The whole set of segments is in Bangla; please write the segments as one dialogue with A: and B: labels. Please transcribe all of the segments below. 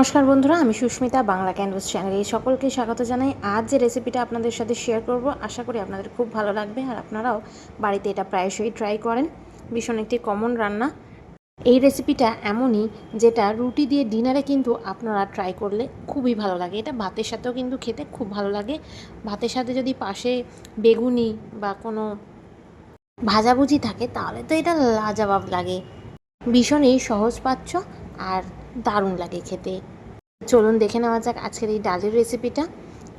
A: নমস্কার বন্ধুরা, আমি সুস্মিতা, বাংলা ক্যানভাস চ্যানেলে সকলকে স্বাগত জানাই। আজ যে রেসিপিটা আপনাদের সাথে শেয়ার করব, আশা করি আপনাদের খুব ভালো লাগবে আর আপনারাও বাড়িতে এটা প্রায়শই ট্রাই করেন। ভীষণ একটি কমন রান্না। এই রেসিপিটা এমনই যেটা রুটি দিয়ে ডিনারে কিন্তু আপনারা ট্রাই করলে খুবই ভালো লাগে। এটা ভাতের সাথেও কিন্তু খেতে খুব ভালো লাগে। ভাতের সাথে যদি পাশে বেগুনি বা কোনো ভাজাভুজি থাকে, তাহলে তো এটা লাজবাব লাগে। ভীষণই সহজ পাচ্ছ। আর দারুণ লাগে খেতে। চলুন দেখে নেওয়া যাক আজকের এই ডালের রেসিপিটা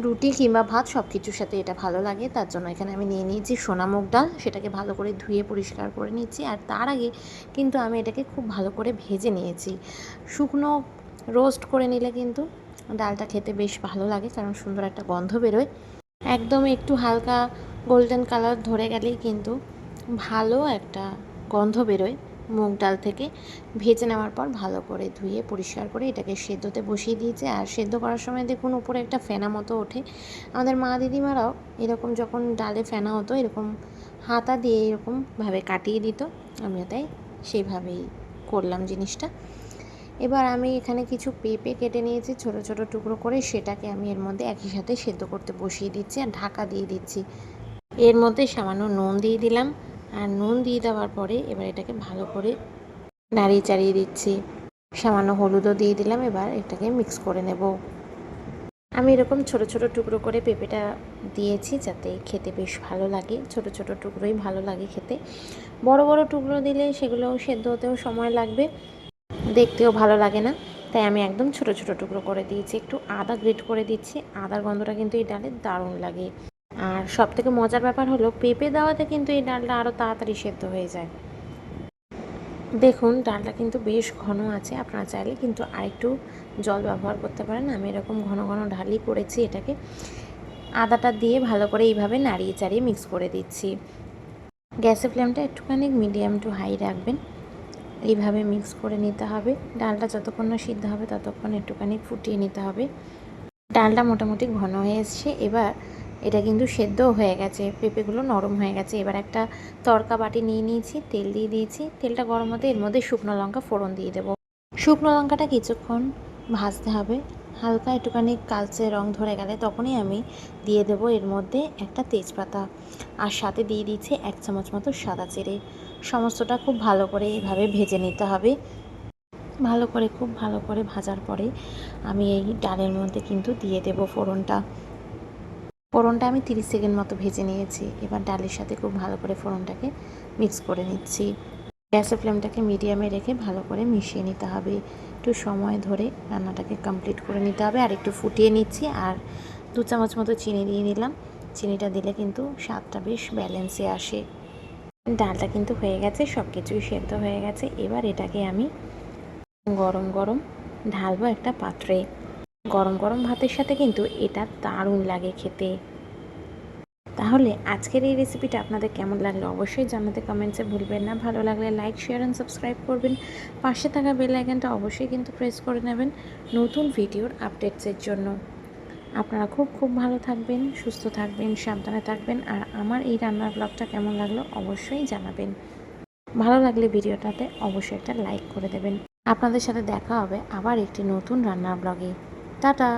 A: রুটি কিংবা ভাত সব কিছুর সাথে এটা ভালো লাগে, তার জন্য এখানে আমি নিয়ে নিয়েছি সোনামুগ ডাল। সেটাকে ভালো করে ধুয়ে পরিষ্কার করে নিচ্ছি। আর তার আগে কিন্তু আমি এটাকে খুব ভালো করে ভেজে নিয়েছি। শুকনো রোস্ট করে নিলে কিন্তু ডালটা খেতে বেশ ভালো লাগে, কারণ সুন্দর একটা গন্ধ বেরোয়। একদম একটু হালকা গোল্ডেন কালার ধরে গেলেই কিন্তু ভালো একটা গন্ধ বেরোয়। মুগ ডাল থেকে ভেজে নেওয়ার পর ভালো করে ধুয়ে পরিষ্কার করে এটাকে সেদ্ধতে বসিয়ে দিয়েছে। আর সেদ্ধ করার সময় দেখুন উপরে একটা ফেনা মতো ওঠে। আমাদের মা দিদিমারাও এরকম যখন ডালে ফেনা হতো, এরকম হাতা দিয়ে এরকমভাবে কাটিয়ে দিত। আমিও তাই সেইভাবেই করলাম জিনিসটা। এবার আমি এখানে কিছু পেঁপে কেটে নিয়েছি, ছোট ছোট টুকরো করে। সেটাকে আমি এর মধ্যে একই সাথে সেদ্ধ করতে বসিয়ে দিচ্ছি আর ঢাকা দিয়ে দিচ্ছি। এর মধ্যে সামান্য নুন দিয়ে দিলাম। আর নুন দিয়ে দেওয়ার পরে এবার এটাকে ভালো করে নাড়িয়ে চাড়িয়ে দিচ্ছি। সামান্য হলুদও দিয়ে দিলাম, এবার এটাকে মিক্স করে নেব। আমি এরকম ছোট ছোট টুকরো করে পেঁপেটা দিয়েছি যাতে খেতে বেশ ভালো লাগে। ছোট ছোট টুকরোই ভালো লাগে খেতে। বড় বড় টুকরো দিলে সেগুলো সেদ্ধ হতেও সময় লাগবে। দেখতেও ভালো লাগে না। তাই আমি একদম ছোট ছোট টুকরো করে দিয়েছি। একটু আদা গ্রেট করে দিচ্ছি। আদার গন্ধটা কিন্তু এই ডালে দারুণ লাগে। আর সব থেকে মজার ব্যাপার হলো, পেঁপে দেওয়াতে কিন্তু এই ডালটা আরও তাড়াতাড়ি সেদ্ধ হয়ে যায়। দেখুন, ডালটা কিন্তু বেশ ঘন আছে, আপনারা চাইলে কিন্তু আরেকটু জল ব্যবহার করতে পারেন। আমি এরকম ঘন ঘন ঢালি করেছি এটাকে। আদাটা দিয়ে ভালো করে এইভাবে নাড়িয়ে চাড়িয়ে মিক্স করে দিচ্ছি। গ্যাসের ফ্লেমটা একটুখানি মিডিয়াম টু হাই রাখবেন। এইভাবে মিক্স করে নিতে হবে। ডালটা যতক্ষণ না সিদ্ধ হবে, ততক্ষণ একটুখানি ফুটিয়ে নিতে হবে। ডালটা মোটামুটি ঘন হয়ে এসছে। এবার এটা কিন্তু সেদ্ধ হয়ে গেছে, পেঁপেগুলো নরম হয়ে গেছে। এবার একটা তরকা বাটি নিয়ে নিয়েছি, তেল দিয়ে দিয়েছি। তেলটা গরম হতে এর মধ্যে শুকনো লঙ্কা ফোড়ন দিয়ে দেবো। শুকনো লঙ্কাটা কিছুক্ষণ ভাজতে হবে। হালকা একটুখানি কালচে রং ধরে গেলে তখনই আমি দিয়ে দেবো এর মধ্যে একটা তেজপাতা। আর সাথে দিয়ে দিচ্ছি এক চামচ মতো সাদা চিড়ে সমস্তটা খুব ভালো করে এভাবে ভেজে নিতে হবে। ভালো করে, খুব ভালো করে ভাজার পরে আমি এই ডালের মধ্যে কিন্তু দিয়ে দেবো ফোড়নটা। ফোড়নটা আমি তিরিশ সেকেন্ড মতো ভেজে নিয়েছি। এবার ডালের সাথে খুব ভালো করে ফোড়নটাকে মিক্স করে নিচ্ছি। গ্যাসের ফ্লেমটাকে মিডিয়ামে রেখে ভালো করে মিশিয়ে নিতে হবে। একটু সময় ধরে রান্নাটাকে কমপ্লিট করে নিতে হবে। আর একটু ফুটিয়ে নিচ্ছি আর দু চামচ মতো চিনি দিয়ে নিলাম। চিনিটা দিলে কিন্তু স্বাদটা বেশ ব্যালেন্সে আসে। ডালটা কিন্তু হয়ে গেছে সব কিছুই সেদ্ধ হয়ে গেছে। এবার এটাকে আমি গরম গরম ঢালবো একটা পাত্রে। গরম গরম ভাতের সাথে কিন্তু এটা দারুণ লাগে খেতে। তাহলে আজকের এই রেসিপিটা আপনাদের কেমন লাগল অবশ্যই জানাতে কমেন্টসে ভুলবেন না। ভালো লাগলে লাইক শেয়ার অ্যান্ড সাবস্ক্রাইব করবেন। পাশে থাকা বেল আইকনটা অবশ্যই কিন্তু প্রেস করে নেবেন নতুন ভিডিওর আপডেটসের জন্য। আপনারা খুব খুব ভালো থাকবেন, সুস্থ থাকবেন, সাবধানে থাকবেন আর আমার এই রান্নার ব্লগটা কেমন লাগল অবশ্যই জানাবেন। ভালো লাগলে ভিডিওটাতে অবশ্যই একটা লাইক করে দেবেন। আপনাদের সাথে দেখা হবে আবার একটি নতুন রান্নার ব্লগে টাটা।